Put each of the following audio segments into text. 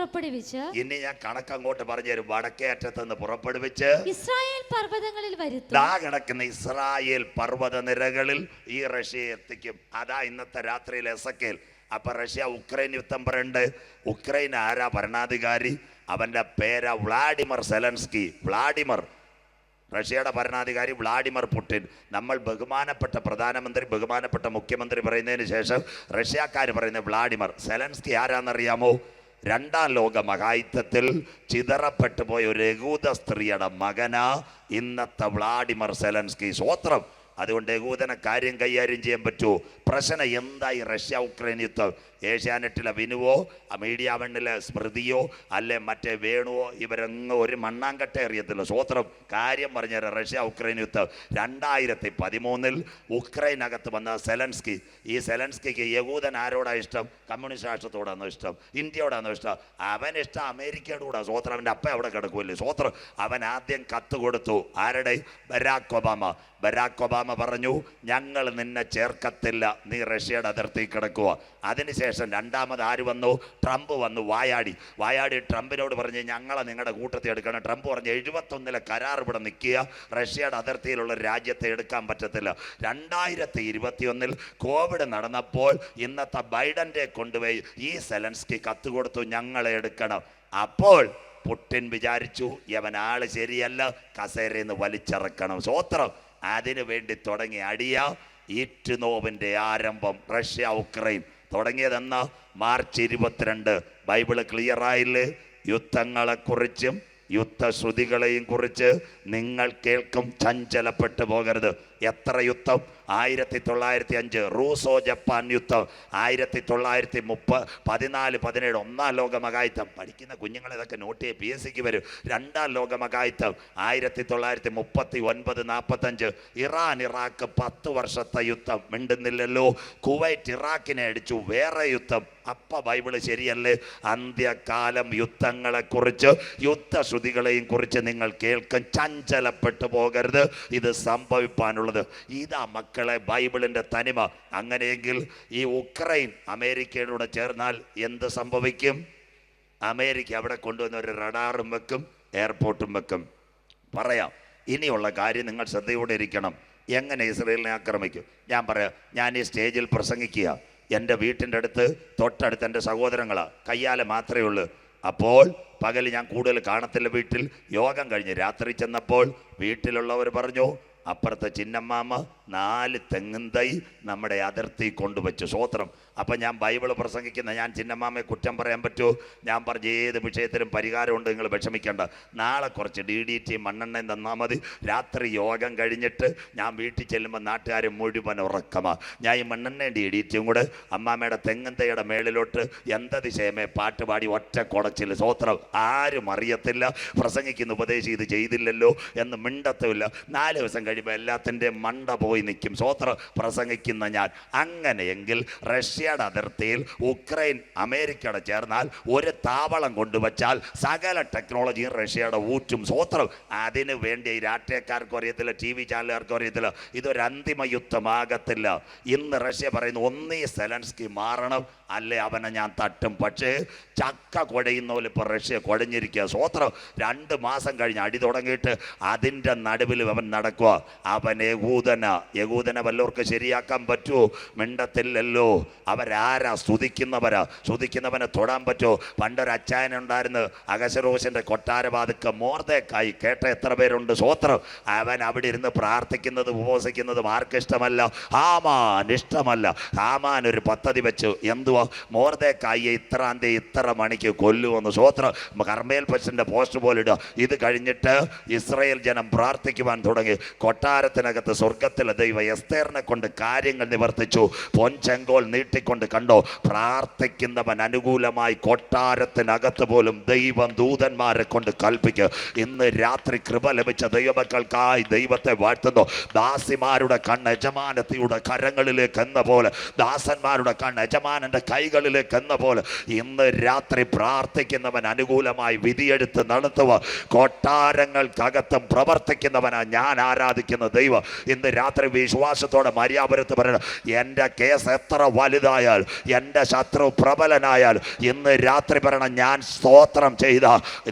പുറപ്പെടുവിച്ച് ഇനി ഞാൻ കണക്ക് അങ്ങോട്ട് പറഞ്ഞു തരും. വടക്കേ അറ്റത്ത് നിന്ന് പുറപ്പെടുവിച്ച് ഇസ്രായേൽ പർവതങ്ങളിൽ വരുത്തും. ദാ കിടക്കുന്ന ഇസ്രായേൽ പർവത നിരകളിൽ ഈ റഷ്യ എത്തിക്കും. അതാ ഇന്നത്തെ രാത്രിയിൽ എസക്കേൽ. അപ്പൊ റഷ്യ ഉക്രൈൻ യുദ്ധം പറയുന്നുണ്ട് ഉക്രൈൻ ആരാ ഭരണാധികാരി? അവന്റെ പേരാ വ്ളാഡിമർ സെലൻസ്കി. വ്ളാഡിമർ. റഷ്യയുടെ ഭരണാധികാരി വ്ളാഡിമർ പുടിൻ. നമ്മൾ ബഹുമാനപ്പെട്ട പ്രധാനമന്ത്രി ബഹുമാനപ്പെട്ട മുഖ്യമന്ത്രി പറയുന്നതിന് ശേഷം റഷ്യക്കാർ പറയുന്നത് വ്ളാഡിമർ. സെലൻസ്കി ആരാന്നറിയാമോ? രണ്ടാം ലോക മഹായുദ്ധത്തിൽ ചിതറപ്പെട്ടു പോയ ഒരു യഹൂദ സ്ത്രീയുടെ മകനാ ഇന്നത്തെ വ്ളാഡിമർ സെലൻസ്കി. സ്വോത്രം. അതുകൊണ്ട് യഹൂദനെ കാര്യം കൈകാര്യം ചെയ്യാൻ പറ്റൂ. പ്രശ്നം എന്തായി റഷ്യ ഉക്രൈൻ യുദ്ധം? ഏഷ്യാനെറ്റിലെ വിനുവോ മീഡിയ വണ്ണിലെ സ്മൃതിയോ അല്ലെ മറ്റേ വേണുവോ ഇവരങ്ങ് ഒരു മണ്ണാങ്കട്ട അറിയത്തില്ല സ്വോത്രം കാര്യം പറഞ്ഞുതരാം റഷ്യ ഉക്രൈൻ യുദ്ധം. രണ്ടായിരത്തി പതിമൂന്നിൽ ഉക്രൈനകത്ത് വന്ന സെലൻസ്കി. ഈ സെലൻസ്കിക്ക് യഹൂദൻ ആരോടാ ഇഷ്ടം? കമ്മ്യൂണിസ്റ്റ് രാഷ്ട്രത്തോടാണോ ഇഷ്ടം? ഇന്ത്യയോടാണോ ഇഷ്ടം? അവൻ ഇഷ്ടം അമേരിക്കയുടെ കൂടെ സ്വോത്രം അവന്റെ അപ്പ അവിടെ കിടക്കുമല്ലേ സ്വോത്രം അവൻ ആദ്യം കത്ത് കൊടുത്തു. ആരുടെ? Barack Obama. ബരാക് ഒബാമ പറഞ്ഞു ഞങ്ങൾ നിന്നെ ചേർക്കത്തില്ല. നീ റഷ്യയുടെ അതിർത്തി കിടക്കുക അതിനുശേഷം രണ്ടാമത് ആര് വന്നു? ട്രംപ് വന്നു. വായാടി. വായാടി ട്രംപിനോട് പറഞ്ഞ് ഞങ്ങളെ നിങ്ങളുടെ കൂട്ടത്തിൽ എടുക്കണം ട്രംപ് പറഞ്ഞ് എഴുപത്തൊന്നിലെ കരാർ ഇവിടെ നിൽക്കുക. റഷ്യയുടെ അതിർത്തിയിലുള്ള രാജ്യത്തെ എടുക്കാൻ പറ്റത്തില്ല. രണ്ടായിരത്തി ഇരുപത്തിയൊന്നിൽ കോവിഡ് നടന്നപ്പോൾ ഇന്നത്തെ ബൈഡന്റെ കൊണ്ടുപോയി ഈ സെലൻസ്കി കത്ത് കൊടുത്തു ഞങ്ങളെ എടുക്കണം. അപ്പോൾ പുട്ടിൻ വിചാരിച്ചു യവൻ ആൾ ശരിയല്ല കസേരയിൽ നിന്ന് വലിച്ചിറക്കണം. സ്വോത്രം അതിനു വേണ്ടി തുടങ്ങി അടിയ ഈറ്റുനോവിന്റെ ആരംഭം റഷ്യ ഉക്രൈൻ തുടങ്ങിയതെന്ന? മാർച്ച് ഇരുപത്തിരണ്ട്. ബൈബിൾ ക്ലിയർ ആയില്ലേ? യുദ്ധങ്ങളെക്കുറിച്ചും യുദ്ധശ്രുതികളെയും കുറിച്ച് നിങ്ങൾ കേൾക്കും ചഞ്ചലപ്പെട്ടു പോകരുത്. എത്ര യുദ്ധം? ആയിരത്തി തൊള്ളായിരത്തി അഞ്ച് റൂസോ ജപ്പാൻ യുദ്ധം. ആയിരത്തി തൊള്ളായിരത്തി മുപ്പ പതിനാല് പതിനേഴ് ഒന്നാം ലോക മഹായുദ്ധം. പഠിക്കുന്ന കുഞ്ഞുങ്ങൾ ഇതൊക്കെ നോട്ട് ചെയ്ത് പി എസ് സിക്ക് വരും. രണ്ടാം ലോക ആയിരത്തി തൊള്ളായിരത്തി മുപ്പത്തി ഒൻപത് നാൽപ്പത്തഞ്ച് ഇറാൻ ഇറാഖ് പത്ത് വർഷത്തെ യുദ്ധം. മിണ്ടുന്നില്ലല്ലോ. കുവൈറ്റ് ഇറാഖിനെ അടിച്ചു. വേറെ യുദ്ധം. അപ്പ ബൈബിൾ ശരിയല്ലേ? അന്ത്യകാലം യുദ്ധങ്ങളെക്കുറിച്ച് യുദ്ധശ്രുതികളെയും കുറിച്ച് നിങ്ങൾ കേൾക്കും ചഞ്ചലപ്പെട്ടു പോകരുത്. ഇത് സംഭവിപ്പാനുള്ളത് ഇതാ മക്കളെ ബൈബിളിന്റെ തനിമ. അങ്ങനെയെങ്കിൽ ഈ ഉക്രൈൻ അമേരിക്കയോട് ചേർന്നാൽ എന്ത് സംഭവിക്കും? അമേരിക്ക അവിടെ കൊണ്ടുവന്ന ഒരു റഡാറും വെക്കും എയർപോർട്ടും വെക്കും. പറയാം ഇനിയുള്ള കാര്യം നിങ്ങൾ ശ്രദ്ധയോടെ ഇരിക്കണം. എങ്ങനെ ഇസ്രയേലിനെ ആക്രമിക്കും? ഞാൻ പറയാം ഞാൻ ഈ സ്റ്റേജിൽ പ്രസംഗിക്കുക. എന്റെ വീട്ടിന്റെ അടുത്ത് തൊട്ടടുത്ത് എന്റെ സഹോദരങ്ങളാണ് കയ്യാലെ മാത്രമേ ഉള്ളൂ. അപ്പോൾ പകൽ ഞാൻ കൂടുതൽ കാണത്തില്ല വീട്ടിൽ. യോഗം കഴിഞ്ഞ് രാത്രി ചെന്നപ്പോൾ വീട്ടിലുള്ളവർ പറഞ്ഞു അപ്പുറത്തെ ചിന്നമ്മാമ നാല് തെങ്ങും തൈ നമ്മുടെ അതിർത്തി കൊണ്ടുവച്ചു. സ്വോത്രം അപ്പം ഞാൻ ബൈബിൾ പ്രസംഗിക്കുന്ന ഞാൻ ചിന്നമ്മാമയെ കുറ്റം പറയാൻ പറ്റുമോ ഞാൻ പറഞ്ഞ ഏത് വിഷയത്തിലും പരിഹാരമുണ്ട് നിങ്ങൾ വിഷമിക്കേണ്ട. നാളെ കുറച്ച് ഡി ഡി ടി മണ്ണെണ്ണയും തന്നാൽ മതി. രാത്രി യോഗം കഴിഞ്ഞിട്ട് ഞാൻ വീട്ടിൽ ചെല്ലുമ്പോൾ നാട്ടുകാർ മുഴുവൻ ഉറക്കമാണ് ഞാൻ ഈ മണ്ണെണ്ണയും ഡി ഡി ടിയും കൂടെ അമ്മാമ്മയുടെ തെങ്ങും തൈയുടെ മേളിലോട്ട് എന്താ ദിശയമേ പാട്ട് പാടി ഒറ്റ കുടച്ചില്ല സ്വോത്രം ആരും അറിയത്തില്ല. പ്രസംഗിക്കുന്ന ഉപദേശം ഇത് ചെയ്തില്ലല്ലോ എന്ന് മിണ്ടത്തുമില്ല. നാല് ദിവസം കഴിയുമ്പോൾ എല്ലാത്തിന്റെ മണ്ട പോയി. നിൽക്കും. സ്വോത്രം പ്രസംഗിക്കുന്ന ഞാൻ. അങ്ങനെയെങ്കിൽ റഷ്യയുടെ അതിർത്തിയിൽ ഉക്രൈൻ അമേരിക്കയുടെ ചേർന്നാൽ ഒരു താവളം കൊണ്ടുവച്ചാൽ സകല ടെക്നോളജിയും റഷ്യയുടെ ഊറ്റും. സ്വോത്രം അതിനു വേണ്ടി രാഷ്ട്രീയക്കാർക്കും അറിയത്തില്ല ടി വി ചാനലുകാർക്കും അറിയത്തില്ല. ഇതൊരു അന്തിമ യുദ്ധമാകത്തില്ല. ഇന്ന് റഷ്യ പറയുന്നു ഒന്നീ സെലൻസ്കി മാറണം. അല്ലേ അവനെ ഞാൻ തട്ടും. പക്ഷേ ചക്ക കുഴയുന്ന പോലെ ഇപ്പോൾ റഷ്യ കുഴഞ്ഞിരിക്കുക സ്വോത്രം രണ്ട് മാസം കഴിഞ്ഞ് അടി തുടങ്ങിയിട്ട് അതിന്റെ നടുവിൽ അവൻ നടക്കുക അവൻ യകൂദന യകൂദന വല്ലവർക്ക് ശരിയാക്കാൻ പറ്റുമോ മിണ്ടത്തില്ലല്ലോ. അവരാരാ? സ്തുതിക്കുന്നവരാ. സ്തുതിക്കുന്നവനെ തൊടാൻ പറ്റുമോ പണ്ടൊരു അച്ചായനുണ്ടായിരുന്നു അഗശരോശന്റെ കൊട്ടാരവാതുക്ക മോർദേക്കായി കേട്ട എത്ര പേരുണ്ട്? സ്വോത്രം. അവൻ അവിടെ ഇരുന്ന് പ്രാർത്ഥിക്കുന്നത് ഉപവസിക്കുന്നതും ആർക്കിഷ്ടമല്ല? ഹാമാൻ ഇഷ്ടമല്ല. ഹാമാൻ ഒരു പദ്ധതി വെച്ചു. എന്തുവാ? മോർദേക്കായി ഇത്രാം തീയതി ഇത്ര മണിക്ക് കൊല്ലുമെന്ന് സ്വോത്രം കർമ്മേൽ പശുവിന്റെ പോസ്റ്റ് പോലെ ഇടുക. ഇത് കഴിഞ്ഞിട്ട് ഇസ്രയേൽ ജനം പ്രാർത്ഥിക്കുവാൻ തുടങ്ങി. കൊട്ടാരത്തിനകത്ത് സ്വർഗത്തിലെ ദൈവ എസ്തേറിനെ കൊണ്ട് കാര്യങ്ങൾ നിവർത്തിച്ചു. പൊൻചെങ്കോൽ നീട്ടിക്കൊണ്ട് കണ്ടോ പ്രാർത്ഥിക്കുന്നവൻ അനുകൂലമായി കൊട്ടാരത്തിനകത്ത് പോലും ദൈവം ദൂതന്മാരെ കൊണ്ട് കൽപ്പിക്കുക ഇന്ന് രാത്രി കൃപ ലഭിച്ച ദൈവമക്കൾക്കായി ദൈവത്തെ വാഴ്ത്തുന്നു. ദാസിമാരുടെ കണ്ണ് യജമാനത്തിയുടെ കരങ്ങളിലേക്ക് എന്ന പോലെ ദാസന്മാരുടെ കണ്ണ് യജമാനന്റെ കൈകളിലേക്ക് എന്ന പോലെ ഇന്ന് രാത്രി പ്രാർത്ഥിക്കുന്നവൻ അനുകൂലമായി വിധിയെടുത്ത് നടത്തുക. കൊട്ടാരങ്ങൾക്കകത്തും പ്രവർത്തിക്കുന്നവനാ ഞാൻ ആരാധിക്കുന്ന ദൈവം. ഇന്ന് രാത്രി വിശ്വാസത്തോടെ മര്യാപുരത്ത് പറയണം എന്റെ കേസ് എത്ര വലുതായാൽ എന്റെ ശത്രു പ്രബലനായാൽ ഇന്ന് രാത്രി പറയണം ഞാൻ സ്തോത്രം ചെയ്ത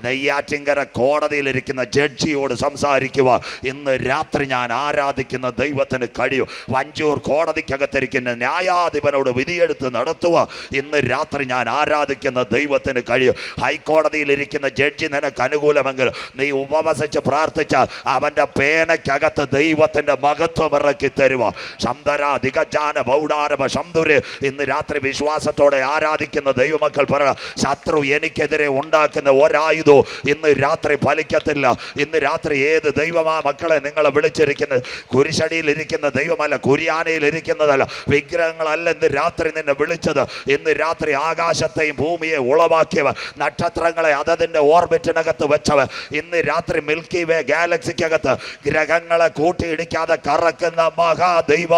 നെയ്യാറ്റിങ്കര കോടതിയിലിരിക്കുന്ന ജഡ്ജിയോട് സംസാരിക്കുക. ഇന്ന് രാത്രി ഞാൻ ആരാധിക്കുന്ന ദൈവത്തിന് കഴിയും. വഞ്ചൂർ കോടതിക്കകത്തിരിക്കുന്ന ന്യായാധിപനോട് വിധിയെടുത്ത് നടത്തുക. ഇന്ന് രാത്രി ഞാൻ ആരാധിക്കുന്ന ദൈവത്തിന് കഴിയും. ഹൈക്കോടതിയിലിരിക്കുന്ന ജഡ്ജി നിനക്ക് അനുകൂലമെങ്കിൽ നീ ഉപവസിച്ച് പ്രാർത്ഥിച്ചാൽ അവന്റെ പേനയ്ക്കകത്ത് ദൈവത്തിന്റെ മഹത്വം ഇറക്കി തരുവ. ശന്തര ദിഗജാന ബൗഡാരമ ശംതുര് ഇന്ന് രാത്രി വിശ്വാസത്തോടെ ആരാധിക്കുന്ന ദൈവമക്കൾ പറ ശത്രു എനിക്കെതിരെ ഉണ്ടാക്കുന്ന ഒരായുധവും ഇന്ന് രാത്രി ഫലിക്കത്തില്ല. ഇന്ന് രാത്രി ഏത് ദൈവമാ മക്കളെ നിങ്ങളെ വിളിച്ചിരിക്കുന്നത്? കുരിശടിയിൽ ഇരിക്കുന്ന ദൈവമല്ല കുരിയാനയിൽ ഇരിക്കുന്നതല്ല വിഗ്രഹങ്ങളല്ല ഇന്ന് രാത്രി നിന്നെ വിളിച്ചത്. ഇന്ന് രാത്രി ആകാശത്തെയും ഭൂമിയെ ഉളവാക്കിയവ നക്ഷത്രങ്ങളെ അതതിന്റെ ഓർബിറ്റിനകത്ത് വെച്ചവ ഇന്ന് രാത്രി മിൽക്കി വേ ഗാലക്സിക്കകത്ത് ഗ്രഹങ്ങളെ കൂട്ടിയിടിക്കാതെ കറക്കുന്ന മഹാദൈവ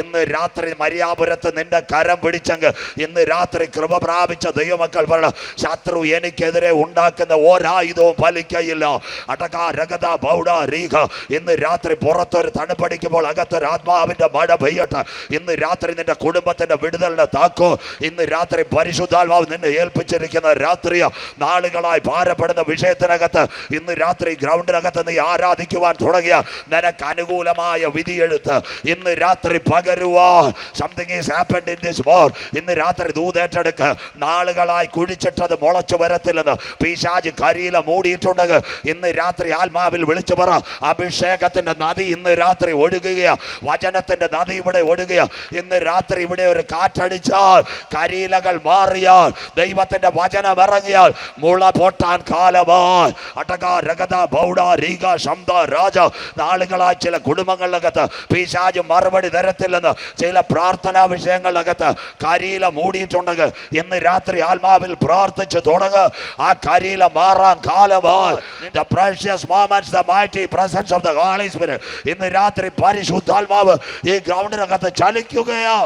ഇന്ന് രാത്രി മര്യാപുരത്ത് നിന്റെ കരം പിടിച്ചെങ്കിൽ ഇന്ന് രാത്രി കൃപ പ്രാപിച്ച ദൈവമക്കൾ പറയണം ശത്രു എനിക്കെതിരെ ഉണ്ടാക്കുന്ന ഒരായുധവും ഫലിക്കയില്ല. അടകാ രഗത ബൗഡ രീഖ ഇന്ന് രാത്രി പുറത്തൊരു തണുപ്പടിക്കുമ്പോൾ അകത്തൊരു ആത്മാവിന്റെ മഴ പെയ്യട്ടെ. ഇന്ന് രാത്രി നിന്റെ കുടുംബത്തിന്റെ വിടുതലിനെ താക്കോ. ഇന്ന് രാത്രി പരിശുദ്ധാത്മാവ് നിന്നെ ഏൽപ്പിച്ചിരിക്കുന്ന രാത്രിയ നാളുകളായി ഭാരപ്പെടുന്ന വിഷയത്തിനകത്ത് ഇന്ന് രാത്രി ഗ്രൗണ്ടിനകത്ത് നീ ആരാധിക്കുവാൻ തുടങ്ങിയ നിനക്ക് അനുകൂലമായ വിധിയെഴുത്ത്. ഇന്ന് രാത്രി പകരുവാ. Something is happened in this war ഇന്ന് രാത്രി ദൂതേറ്റെടുക്ക് നാളുകളായി കുഴിച്ചിട്ടത് മുളച്ചു വരത്തില്ലെന്ന് പീശാജ് കരിയില മൂടിയിട്ടുണ്ടെങ്കിൽ ഇന്ന് രാത്രി ആത്മാവിൽ വിളിച്ചു പറ. അഭിഷേകത്തിന്റെ നദി ഇന്ന് രാത്രി ഒഴുകുകയാ. വചനത്തിന്റെ നദി ഇവിടെ ഒഴുകുക ഇന്ന് രാത്രി ഇവിടെ ഒരു കാറ്റടിച്ചാൽ കരിയിലകൾ മാറിയാൽ ദൈവത്തിന്റെ വചനം ഇറങ്ങിയാൽ മുള പൊട്ടാൻ കാലമായി. അടക രഗത ബൗഡ രീക ശബ്ദ രാജ നാളുകളായി ചില കുടുംബങ്ങളിലകത്ത് പിശാജ് മറുപടി തരത്തില്ലെന്ന് ചില പ്രാർത്ഥനാ വിഷയങ്ങളിലകത്ത് കരിയില മൂടിയിട്ടുണ്ടെങ്കിൽ ഇന്ന് രാത്രി ആത്മാവിൽ പ്രാർത്ഥിച്ചു തുടങ്ങുക ആ കരിയില മാറാൻ കാലമായി. the precious moments the mighty presence of the Holy Spirit. ഇന്ന് രാത്രി പരിശുദ്ധാത്മാവ് ഈ ഗ്രൗണ്ടിനകത്ത് ചലിക്കുകയാ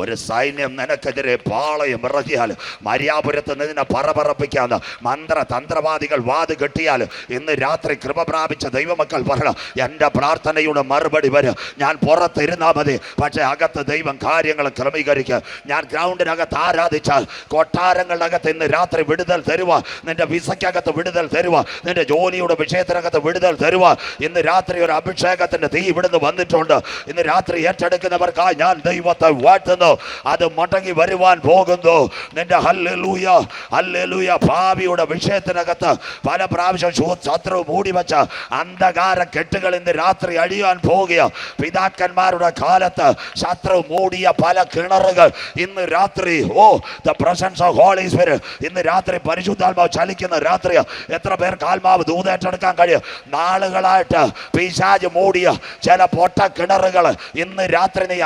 ഒരു സൈന്യം നിനക്കെതിരെ പാളയം ഇറക്കിയാൽ മര്യാപുരത്ത് നിന്നെ പറപറപ്പിക്കാന്ന് മന്ത്ര തന്ത്രവാദികൾ വാത് കെട്ടിയാൽ ഇന്ന് രാത്രി കൃപ പ്രാപിച്ച ദൈവമക്കൾ പറയണം. എന്റെ പ്രാർത്ഥനയുടെ മറുപടി വരും ഞാൻ പുറത്തിരുന്നാൽ മതി. പക്ഷേ അകത്ത് ദൈവം കാര്യങ്ങൾ ക്രമീകരിക്കുക ഞാൻ ഗ്രൗണ്ടിനകത്ത് ആരാധിച്ചാൽ കൊട്ടാരങ്ങളിനകത്ത് ഇന്ന് രാത്രി വിടുതൽ തരുക നിന്റെ വിസയ്ക്കകത്ത് വിടുതൽ തരുക നിന്റെ ജോലിയുടെ വിഷയത്തിനകത്ത് വിടുതൽ തരുക ഇന്ന് രാത്രി ഒരു അഭിഷേകത്തിന്റെ തീ ഇവിടുന്ന് വന്നിട്ടുണ്ട്. ഇന്ന് രാത്രി ഏറ്റെടുക്കുന്നവർക്കായി ഞാൻ ദൈവത്തെ വാഴ്ത്തുന്നു. അത് മടങ്ങി വരുവാൻ പോകുന്നു. നിന്റെ ഹല്ലൂയ ഹല്ലൂയ ഭാവിയുടെ വിഷയത്തിനകത്ത് പല പ്രാവശ്യം ശത്രു മൂടി വെച്ച അന്ധകാര കെട്ടുകൾ ഇന്ന് രാത്രി അഴിയാൻ പോകുക. പിതാക്കന്മാരുടെ കാലത്ത് ശത്രു മൂടിയ പല കിണറുകൾ ഇന്ന് രാത്രി ഓ the presence of Holy Spirit ഇന്ന് രാത്രി പരിശുദ്ധാത്മാവ് ചലിക്കുന്ന രാത്രി. എത്ര പേർക്ക് ആത്മാവ് ദൂതേറ്റെടുക്കാൻ കഴിയും? നാളുകളായിട്ട് പിശാജ് മൂടിയ ചില പൊട്ട കിണറുകൾ ഇന്ന് രാത്രി നീ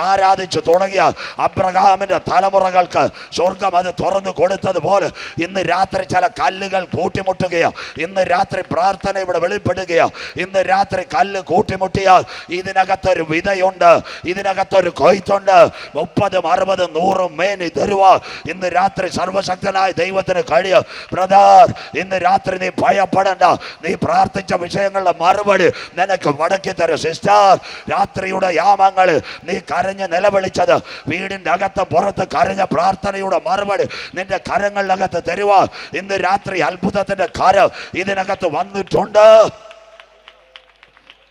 ആരാധിച്ചു തുടങ്ങിയ അബ്രഹാമിന്റെ തലമുറകൾക്ക് സ്വർഗം അത് തുറന്നു കൊടുത്തതുപോലെ ഇന്ന് രാത്രി ചില കല്ലുകൾ കൂട്ടിമുട്ടുകയോ. ഇന്ന് രാത്രി പ്രാർത്ഥന ഇവിടെ വെളിപ്പെടുകയോ. ഇന്ന് രാത്രി കല്ല് കൂട്ടിമുട്ടിയാൽ ഇതിനകത്തൊരു വിതയുണ്ട് ഇതിനകത്തൊരു കൊയ്ത്തുണ്ട്. മുപ്പതും അറുപതും നൂറും മേനി തരുവാ. ഇന്ന് രാത്രി സർവശക്തനായ ദൈവത്തിന് കഴിയും. ബ്രദർ ഇന്ന് രാത്രി നീ ഭയപ്പെടണ്ട. നീ പ്രാർത്ഥിച്ച വിഷയങ്ങളുടെ മറുപടി നിനക്ക് മടക്കി തരും സിസ്റ്റർ. രാത്രിയുടെ യാമങ്ങൾ നീ കരഞ്ഞ് നിലവിളിച്ചത് വീടിന്റെ അകത്ത് പുറത്ത് കരഞ്ഞ പ്രാർത്ഥനയുടെ മറുപടി നിന്റെ കരങ്ങളിനകത്ത് തരുവാ ഇന്ന് രാത്രി അത്ഭുതത്തിന്റെ കരം ഇതിനകത്ത് വന്നിട്ടുണ്ട്.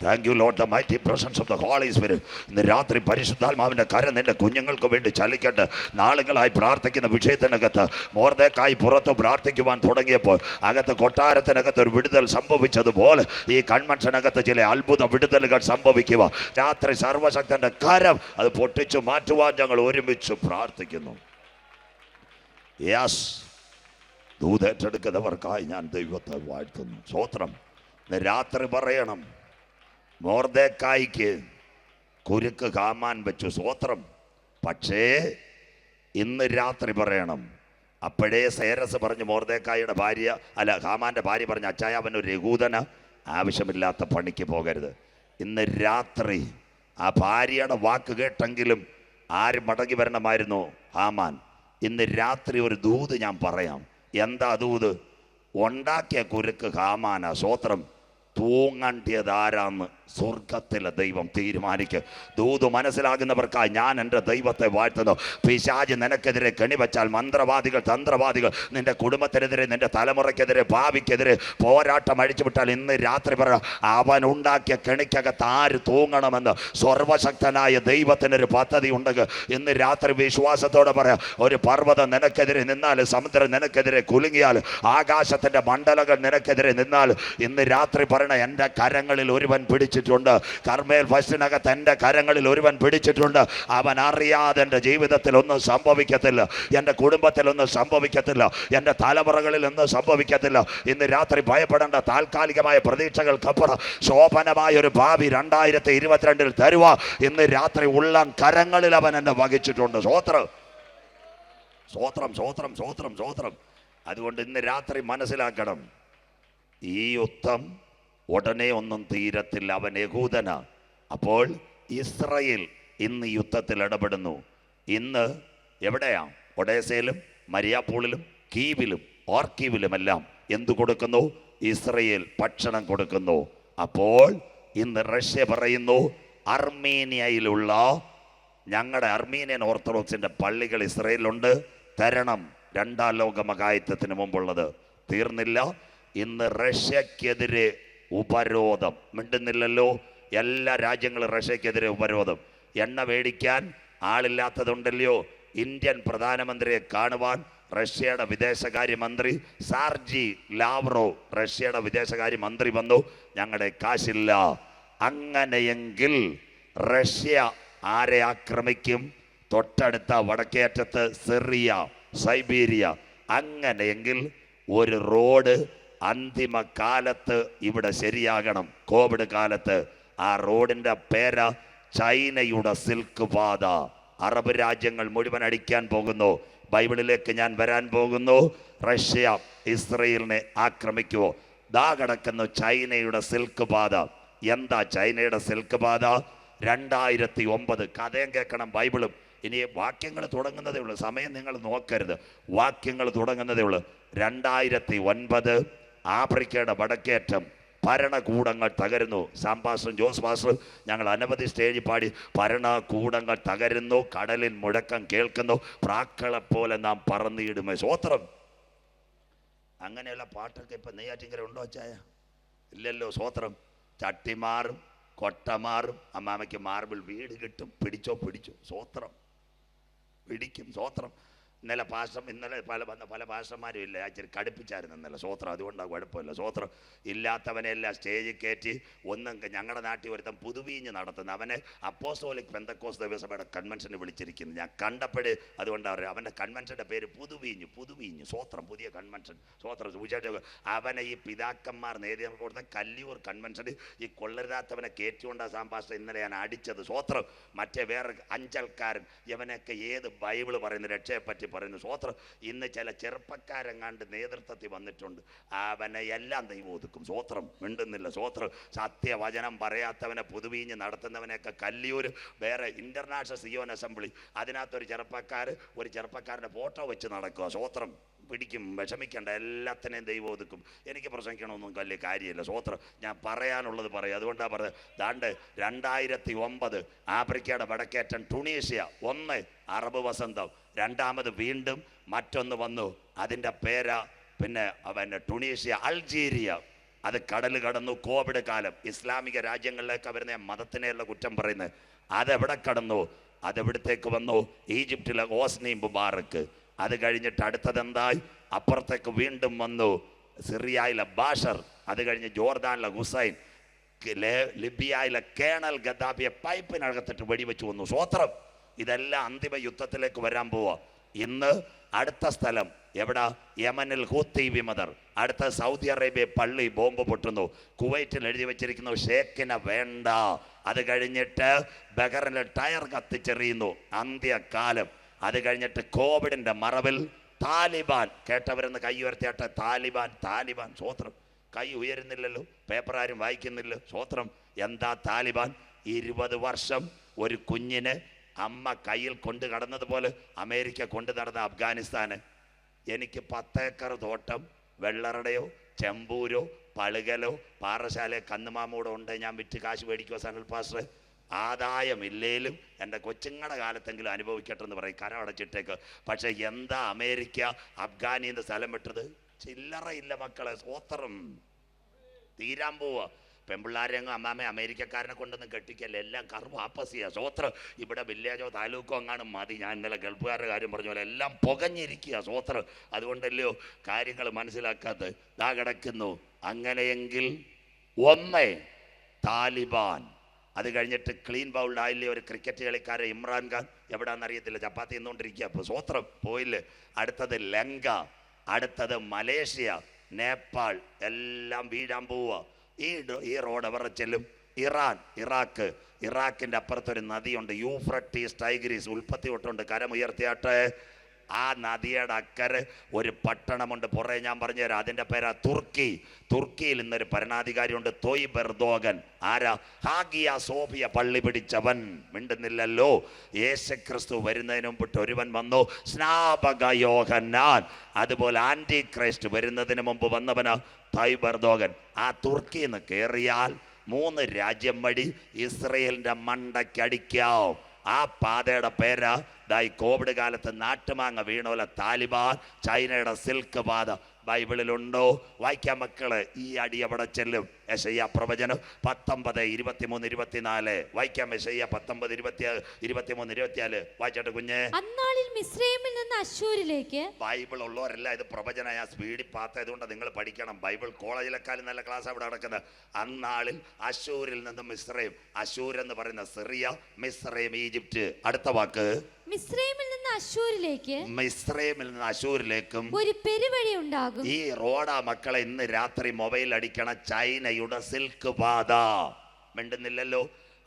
Thank you lot the mighty presence of the Holy Spirit ഇന്ന് രാത്രി പരിശുദ്ധാത്മാവിന്റെ കരം നിന്റെ കുഞ്ഞുങ്ങൾക്ക് വേണ്ടി ചലിക്കട്ടെ. നാളുകളായി പ്രാർത്ഥിക്കുന്ന വിഷയത്തിനകത്ത് മോർദേക്കായി പുറത്ത് പ്രാർത്ഥിക്കുവാൻ തുടങ്ങിയപ്പോൾ അകത്ത് കൊട്ടാരത്തിനകത്ത് ഒരു വിടുതൽ സംഭവിച്ചതുപോലെ ഈ കൺവെൻഷനകത്ത് ചില അത്ഭുത വിടുതലുകൾ സംഭവിക്കുക. രാത്രി സർവശക്തന്റെ കരം അത് പൊട്ടിച്ചു മാറ്റുവാൻ ഞങ്ങൾ ഒരുമിച്ച് പ്രാർത്ഥിക്കുന്നു. യാസ് ദൂതേറ്റെടുക്കുന്നവർക്കായി ഞാൻ ദൈവത്തെ വാഴ്ത്തുന്നു. സ്വോത്രം രാത്രി പറയണം. മോർദേക്കായ്ക്ക് കുരുക്ക് കാമാൻ വെച്ചു സ്വോത്രം പക്ഷേ ഇന്ന് രാത്രി പറയണം. അപ്പോഴേ സേരസ് പറഞ്ഞു മോർദേക്കായുടെ ഭാര്യ അല്ല ഹാമാന്റെ ഭാര്യ പറഞ്ഞു അച്ചായ അവൻ ഒരു രഘൂതന ആവശ്യമില്ലാത്ത പണിക്ക് പോകരുത്. ഇന്ന് രാത്രി ആ ഭാര്യയുടെ വാക്ക് കേട്ടെങ്കിലും ആര് മടങ്ങി വരണമായിരുന്നു ഹാമാൻ. ഇന്ന് രാത്രി ഒരു ദൂത് ഞാൻ പറയാം. എന്താ ദൂത്? ഉണ്ടാക്കിയ കുരുക്ക് ഹാമാന സ്വോത്രം തൂങ്ങണ്ടിയതാരാന്ന് സ്വർഗത്തിലെ ദൈവം തീരുമാനിക്കുക ദൂതു മനസ്സിലാകുന്നവർക്കായി ഞാൻ എന്റെ ദൈവത്തെ വാഴ്ത്തുന്നു. പിശാജ് നിനക്കെതിരെ കെണിവച്ചാൽ മന്ത്രവാദികൾ തന്ത്രവാദികൾ നിന്റെ കുടുംബത്തിനെതിരെ നിന്റെ തലമുറയ്ക്കെതിരെ ഭാവിക്കെതിരെ പോരാട്ടം അഴിച്ചുവിട്ടാൽ ഇന്ന് രാത്രി പറ അവൻ ഉണ്ടാക്കിയ കെണിക്കകത്ത് ആര് തൂങ്ങണമെന്ന്? സർവശക്തനായ ദൈവത്തിനൊരു പദ്ധതി ഉണ്ടെങ്കിൽ ഇന്ന് രാത്രി വിശ്വാസത്തോടെ പറയാം ഒരു പർവതം നിനക്കെതിരെ നിന്നാൽ സമുദ്രം നിനക്കെതിരെ കുലുങ്ങിയാൽ ആകാശത്തിന്റെ മണ്ഡലങ്ങൾ നിനക്കെതിരെ നിന്നാൽ ഇന്ന് രാത്രി പറയണ എന്റെ കരങ്ങളിൽ ഒരുവൻ പിടിച്ചിട്ടുണ്ട്. കർമ്മേൽ ഫസ്റ്റിനകത്ത് എന്റെ കരങ്ങളിൽ ഒരുവൻ പിടിച്ചിട്ടുണ്ട്. അവൻ അറിയാതെ എന്റെ ജീവിതത്തിൽ ഒന്നും സംഭവിക്കത്തില്ല. എന്റെ കുടുംബത്തിൽ ഒന്നും സംഭവിക്കത്തില്ല. എന്റെ തലമുറകളിൽ ഒന്നും സംഭവിക്കത്തില്ല. ഇന്ന് രാത്രി ഭയപ്പെടേണ്ട താൽക്കാലികമായ പ്രതീക്ഷകൾക്കപ്പുറം ശോഭനമായ ഒരു ഭാവി രണ്ടായിരത്തി ഇരുപത്തിരണ്ടിൽ തരുവ. ഇന്ന് രാത്രി ഉള്ള കരങ്ങളിൽ അവൻ എന്നെ വഹിച്ചിട്ടുണ്ട്. സ്വോത്രം സ്വോത്രം സ്വോത്രം സ്വോത്രം സ്വോത്രം അതുകൊണ്ട് ഇന്ന് രാത്രി മനസ്സിലാക്കണം. ഈ യുദ്ധം ഉടനെ ഒന്നും തീരത്തില്ല അവൻ യഹൂദന. അപ്പോൾ ഇസ്രയേൽ ഇന്ന് യുദ്ധത്തിൽ ഇടപെടുന്നു. ഇന്ന് എവിടെയാ? ഒഡേസയിലും മരിയാപ്പൂളിലും കീവിലും ഓർക്കീവിലുമെല്ലാം എന്തു കൊടുക്കുന്നു? ഇസ്രയേൽ ഭക്ഷണം കൊടുക്കുന്നു. അപ്പോൾ ഇന്ന് റഷ്യ പറയുന്നു അർമേനിയയിലുള്ള ഞങ്ങളുടെ അർമീനിയൻ ഓർത്തഡോക്സിന്റെ പള്ളികൾ ഇസ്രയേലുണ്ട് തരണം രണ്ടാം ലോക മകായത്വത്തിന് മുമ്പുള്ളത്. തീർന്നില്ല. ഇന്ന് റഷ്യക്കെതിരെ ഉപരോധം. മിണ്ടുന്നില്ലല്ലോ. എല്ലാ രാജ്യങ്ങളും റഷ്യക്കെതിരെ ഉപരോധം. എണ്ണ മേടിക്കാൻ ആളില്ലാത്തതുണ്ടല്ലോ. ഇന്ത്യൻ പ്രധാനമന്ത്രിയെ കാണുവാൻ റഷ്യയുടെ വിദേശകാര്യമന്ത്രി സാർജി ലാവ്റോ റഷ്യയുടെ വിദേശകാര്യമന്ത്രി വന്നു. ഞങ്ങളുടെ കാശില്ല. അങ്ങനെയെങ്കിൽ റഷ്യ ആരെ ആക്രമിക്കും? തൊട്ടടുത്ത വടക്കേറ്റത്ത് സിറിയ സൈബീരിയ. അങ്ങനെയെങ്കിൽ ഒരു റോഡ് അന്തിമ കാലത്ത് ഇവിടെ ശരിയാകണം. കോവിഡ് കാലത്ത് ആ റോഡിന്റെ പേര ചൈനയുടെ സിൽക്ക് പാത. അറബ് രാജ്യങ്ങൾ മുഴുവൻ അടിക്കാൻ പോകുന്നു. ബൈബിളിലേക്ക് ഞാൻ വരാൻ പോകുന്നു. റഷ്യ ഇസ്രയേലിനെ ആക്രമിക്കുമോ ദാ കിടക്കുന്നു ചൈനയുടെ സിൽക്ക് പാത. എന്താ ചൈനയുടെ സിൽക്ക് പാത? രണ്ടായിരത്തി ഒമ്പത് കഥയും കേൾക്കണം ബൈബിളും. ഇനി വാക്യങ്ങൾ തുടങ്ങുന്നതേ ഉള്ളൂ. സമയം നിങ്ങൾ നോക്കരുത്. വാക്യങ്ങൾ തുടങ്ങുന്നതേ ഉള്ളൂ. രണ്ടായിരത്തി ഒൻപത് ആഫ്രിക്കയുടെ വടക്കേറ്റം ഭരണകൂടങ്ങൾ തകരുന്നു. സാംബാസും ജോസ് ബാസും ഞങ്ങൾ അനവധി സ്റ്റേജിൽ പാടി. ഭരണകൂടങ്ങൾ തകരുന്നു. കടലിൽ മുഴക്കം കേൾക്കുന്നു. പ്രാക്കളെ പോലെ നാം പറന്നിടുമേ സ്വോത്രം അങ്ങനെയുള്ള പാട്ടൊക്കെ ഇപ്പം നെയ്യാറ്റിങ്കര ഉണ്ടോ ചായ ഇല്ലല്ലോ സ്വോത്രം ചട്ടിമാറും കൊട്ടമാറും അമ്മാമയ്ക്ക് മാർബിൾ വീട് കിട്ടും. പിടിച്ചോ പിടിച്ചോ. സ്വോത്രം പിടിക്കും സ്വോത്രം ഇന്നലെ പാസം ഇന്നലെ പല വന്ന പല പാസന്മാരും ഇല്ല ഇച്ചിരി കടുപ്പിച്ചായിരുന്നു ഇന്നലെ. സ്വോത്രം അതുകൊണ്ടാണ് കുഴപ്പമില്ല. സ്വോത്രം ഇല്ലാത്തവനെല്ലാം സ്റ്റേജിൽ കയറ്റി ഒന്നും ഞങ്ങളുടെ നാട്ടിൽ ഒരുത്തൻ പുതുവീഞ്ഞ് നടത്തുന്ന. അവനെ അപ്പോസോലിക് പെന്തക്കോസ് ദേവസഭയുടെ കൺവെൻഷന് വിളിച്ചിരിക്കുന്നു. ഞാൻ കണ്ടപ്പോൾ അതുകൊണ്ടാണ് പറയുക അവന്റെ കൺവെൻഷന്റെ പേര് പുതുവീഞ്ഞ് പുതുവീഞ്ഞ് സ്വോത്രം പുതിയ കൺവെൻഷൻ സ്വോത്രം സൂചിച്ചു അവനെ ഈ പിതാക്കന്മാർ നേതൃത്വം കൊടുത്ത കല്ലിയൂർ കൺവെൻഷന് ഈ കൊള്ളരുതാത്തവനെ കയറ്റിക്കൊണ്ട സാമ്പാസ്റ്റർ ഇന്നലെ ഞാൻ അടിച്ചത്. സ്വോത്രം മറ്റേ വേറെ അഞ്ചൽക്കാരൻ ഇവനൊക്കെ ഏത് ബൈബിൾ പറയുന്ന രക്ഷയെ പറ്റി പറയുന്നു സ്വോത്രം ഇന്ന് ചില ചെറുപ്പക്കാരെങ്ങാണ്ട് നേതൃത്വത്തിൽ വന്നിട്ടുണ്ട്. അവനെ എല്ലാം ദൈവം ഒതുക്കും. സ്വോത്രം മിണ്ടുന്നില്ല. സ്വോത്രം സത്യവചനം പറയാത്തവനെ പുതുവീഞ്ഞ് നടത്തുന്നവനെയൊക്കെ കല്ലിയൂർ വേറെ ഇന്റർനാഷണൽ സിയോൻ അസംബ്ലി അതിനകത്തൊരു ചെറുപ്പക്കാർ ഒരു ചെറുപ്പക്കാരുടെ ഫോട്ടോ വെച്ച് നടക്കുക. സ്വോത്രം പിടിക്കും വിഷമിക്കേണ്ട എല്ലാത്തിനെയും ദൈവം ഒതുക്കും. എനിക്ക് പ്രസംഗിക്കണമെന്നും വലിയ കാര്യമില്ല. സ്വോത്രം ഞാൻ പറയാനുള്ളത് പറയും. അതുകൊണ്ടാണ് പറയുന്നത് ദാണ്ട് രണ്ടായിരത്തി ഒമ്പത് ആഫ്രിക്കയുടെ വടക്കേറ്റൻ ടുണീഷ്യ ഒന്ന് അറബ് വസന്തം രണ്ടാമത് വീണ്ടും മറ്റൊന്ന് വന്നു. അതിന്റെ പേര പിന്നെ പിന്നെ ടുണീഷ്യ അൾജീരിയ. അത് കടൽ കടന്നു കോവിഡ് കാലം. ഇസ്ലാമിക രാജ്യങ്ങളിലേക്ക് വരുന്ന മതത്തിനെയുള്ള കുറ്റം പറയുന്നത്. അതെവിടെ കടന്നു? അതെവിടത്തേക്ക് വന്നു? ഈജിപ്തിലെ ഓസ്നി മുബാറക്ക്. അത് കഴിഞ്ഞിട്ട് അടുത്തതെന്തായി? അപ്പുറത്തേക്ക് വീണ്ടും വന്നു. സിറിയയിലെ ബാഷർ അത് കഴിഞ്ഞ് ജോർദാനിലെ ഹുസൈൻ ലിബിയയിലെ കേണൽ ഗദ്ദാഫിയെ പൈപ്പിനകത്തിട്ട് വെടിവെച്ച് വന്നു. സ്വോത്രം ഇതെല്ലാം അന്തിമ യുദ്ധത്തിലേക്ക് വരാൻ പോവാ. ഇന്ന് അടുത്ത സ്ഥലം എവിടാ? യമനിൽ ഹൂത്തി വിമതർ. അടുത്ത സൗദി അറേബ്യ പള്ളി ബോംബ് പൊട്ടുന്നു. കുവൈറ്റിൽ എഴുതി വെച്ചിരിക്കുന്നു ഷേഖിനെ വേണ്ട. അത് കഴിഞ്ഞിട്ട് ബഹറിൽ ടയർ കത്തിച്ചെറിയുന്നു. അന്ത്യകാലം. അത് കഴിഞ്ഞിട്ട് കോവിഡിന്റെ മറവിൽ താലിബാൻ കേട്ടവരെന്ന് കൈ ഉയർത്തിയാട്ടെ? താലിബാൻ താലിബാൻ സ്വോത്രം. കൈ ഉയരുന്നില്ലല്ലോ പേപ്പർ ആരും വായിക്കുന്നില്ല സ്വോത്രം. എന്താ താലിബാൻ? ഇരുപത് വർഷം ഒരു കുഞ്ഞിന് അമ്മ കയ്യിൽ കൊണ്ട് കടന്നതുപോലെ അമേരിക്ക കൊണ്ടു നടന്ന അഫ്ഗാനിസ്ഥാന്. എനിക്ക് പത്തേക്കർ തോട്ടം വെള്ളറടയോ ചെമ്പൂരോ പളുകലോ പാറശാലയോ കന്നുമാമൂടോ ഉണ്ട്? ഞാൻ വിറ്റ് കാശ് മേടിക്കുമോ സനൽ പാസ്റ്റർ ആദായമില്ലേലും എന്റെ കൊച്ചുങ്ങളുടെ കാലത്തെങ്കിലും അനുഭവിക്കട്ടെ എന്ന് പറയും. കരം അടച്ചിട്ടേക്ക്. പക്ഷെ എന്താ അമേരിക്ക അഫ്ഗാനിൽ നിന്ന് സ്ഥലം വിട്ടത്? ചില്ലറയില്ല മക്കളെ സ്വോത്രം. തീരാൻ പോവാ. പെമ്പിള്ളാരെങ്ങും അമ്മാമ്മ അമേരിക്കക്കാരനെ കൊണ്ടൊന്നും കെട്ടിക്കല്ല? എല്ലാം കർ വാപ്പസ് ചെയ്യുക സ്വോത്രം. ഇവിടെ വില്ലേജോ താലൂക്കോ അങ്ങാണ് മതി. ഞാൻ ഇന്നലെ ഗൾഫുകാരുടെ കാര്യം പറഞ്ഞ പോലെ എല്ലാം പുകഞ്ഞിരിക്കുക സ്വോത്രം. അതുകൊണ്ടല്ലയോ കാര്യങ്ങൾ മനസ്സിലാക്കാത്ത ദാ കിടക്കുന്നു. അങ്ങനെയെങ്കിൽ ഒന്നേ താലിബാൻ. അത് കഴിഞ്ഞിട്ട് ക്ലീൻ ബൗൾഡായില്ലേ ഒരു ക്രിക്കറ്റ് കളിക്കാരൻ ഇമ്രാൻഖാൻ എവിടാന്ന് അറിയത്തില്ല. ചപ്പാത്തി നിന്നുകൊണ്ടിരിക്കുക അപ്പോൾ സ്വോത്രം പോയില്ലേ? അടുത്തത് ലങ്ക അടുത്തത് മലേഷ്യ നേപ്പാൾ എല്ലാം വീഴാൻ പോവുക ഈ ഈ റോഡ് എവിടെ ചെല്ലും? ഇറാൻ ഇറാഖ് ഇറാഖിന്റെ അപ്പുറത്തൊരു നദിയുണ്ട്. യൂഫ്രട്ടീസ് ടൈഗ്രീസ് ഉൽപ്പത്തി തൊട്ടുണ്ട്. കരമുയർത്തിയാട്ടെ. ആ നദിയുടെ അക്കരെ ഒരു പട്ടണമുണ്ട്. പുറേ ഞാൻ പറഞ്ഞുതരാം. അതിന്റെ പേരാ തുർക്കി. തുർക്കിയിൽ ഇന്നൊരു ഭരണാധികാരിയുണ്ട്. തോയ് ബെർദോഗൻ ആരാ? ഹാഗിയ സോഫിയ പള്ളി പിടിച്ചവൻ. മിണ്ടുന്നില്ലല്ലോ. യേശുക്രിസ്തു വരുന്നതിന് മുമ്പിട്ട് ഒരുവൻ വന്നു. സ്നാപക യോഹന്നാൻ. അതുപോലെ ആന്റി ക്രൈസ്റ്റ് വരുന്നതിന് മുമ്പ് വന്നവനാ തോയ് ബെർദോഗൻ ആ തുർക്കിയിൽ നിന്ന് കയറിയാൽ മൂന്ന് രാജ്യം വഴി ഇസ്രയേലിന്റെ മണ്ടയ്ക്കടിക്കാവും ആ പാതയുടെ പേരാ ഇതായി കോവിഡ് കാലത്ത് നാട്ടുമാങ്ങ വീണോലെ താലിബാൻ ചൈനയുടെ സിൽക്ക് പാത. ബൈബിളിലുണ്ടോ? വായിക്കാം മക്കൾ. ഈ അടി അവിടെ ചെല്ലും? എസയ്യ പ്രവചനം പത്തൊമ്പത് ഇരുപത്തിമൂന്ന് ഇരുപത്തിനാല്. വായിക്കാം എസയ്യ പത്തൊമ്പത് ഇരുപത്തി ഇരുപത്തിമൂന്ന് ഇരുപത്തിനാല് വായിച്ചോട്ടെ കുഞ്ഞ്. അന്നാളിൽ മിസ്രൈമിൽ നിന്ന് അശൂരിലേക്ക് ബൈബിൾ ഉള്ളവരല്ല ഇത് പ്രവചന ഞാൻ സ്പീഡിൽ പാത്തതുകൊണ്ട് നിങ്ങൾ പഠിക്കണം. ബൈബിൾ കോളേജിലെക്കാളും നല്ല ക്ലാസ് അവിടെ നടക്കുന്നത്. അന്നാളിൽ അശൂരിൽ നിന്നും മിസ്രൈം അശൂർ എന്ന് പറയുന്ന സിറിയ മിസ്രൈം ഈജിപ്റ്റ്. അടുത്ത വാക്ക്. മിസ്രൈമിൽ നിന്ന് അശൂരിലേക്ക് മിസ്രൈമിൽ നിന്ന് അശൂരിലേക്കും ഒരു പെരുവഴി ഉണ്ടാകും. ഈ റോഡാ മക്കളെ ഇന്ന് രാത്രി മൊബൈൽ അടിക്കണ ചൈനയുടെ സിൽക്ക് പാത. മിണ്ടുന്നില്ലല്ലോ?